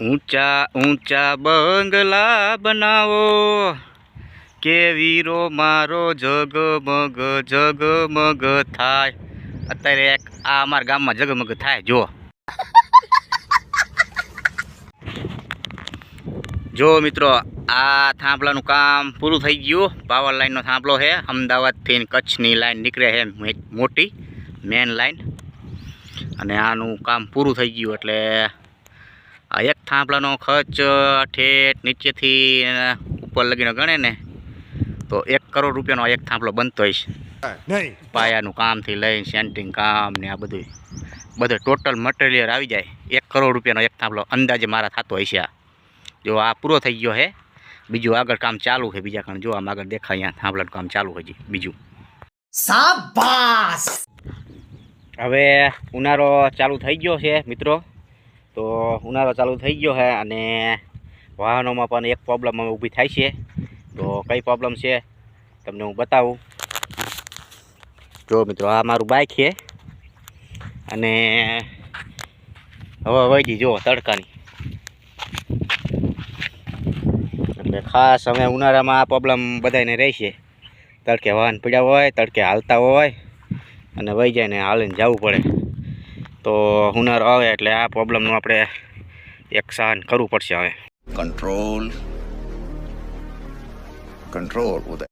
ઊંચા ઊંચા બંગલા બનાવો. કે વીરો મારો જગમગ જગમગ થાય. અત્યારે આ અમારા ગામમાં જગમગ થાય જો જો મિત્રો, આ થાંભલાનું કામ પૂરું થઈ ગયું. પાવર લાઈનનો થાંભલો છે. અમદાવાદથી કચ્છની લાઈન નીકળે છે મોટી મેન લાઈન અને આનું કામ પૂરું થઈ ગયું, એટલે થાંભલાનો ખર્ચ ઠેઠ નીચેથી ઉપર લગીને ગણે ને તો એક કરોડ રૂપિયાનો એક થાંભલો બનતો હોય છે. પાયાનું કામથી લઈને સેન્ટિંગ કામ ને આ બધું બધું ટોટલ મટીરિયલ આવી જાય. એક કરોડ રૂપિયાનો એક થાંભલો અંદાજે મારા થતો હશે આ. જો આ પૂરો થઈ ગયો છે બીજું આગળ કામ ચાલુ છે બીજા કારણ જો આમ આગળ દેખાય અહીંયા થાંભલાનું કામ ચાલુ હોય છે બીજું. શાબાશ! હવે ઉનાળો ચાલુ થઈ ગયો છે મિત્રો. તો ઉનાળો ચાલુ થઈ ગયો છે અને વાહનોમાં પણ એક પ્રોબ્લેમ હવે ઊભી થાય છે. તો કઈ પ્રોબ્લેમ છે? તમને હું બતાવું. જો મિત્રો, આ મારું બાઇક છે. અને હવે વહી જો, તડકાની. એટલે ખાસ હવે ઉનાળામાં આ પ્રોબ્લેમ બધાને રહેશે. તડકે વાહન પીડ્યા હોય, તડકે હાલતા હોય, અને વહી જાય ને હાલીને જવું પડે. તો હુનર આવે એટલે આ પ્રોબ્લેમનું આપણે એક સહન કરવું પડશે હવે. Control control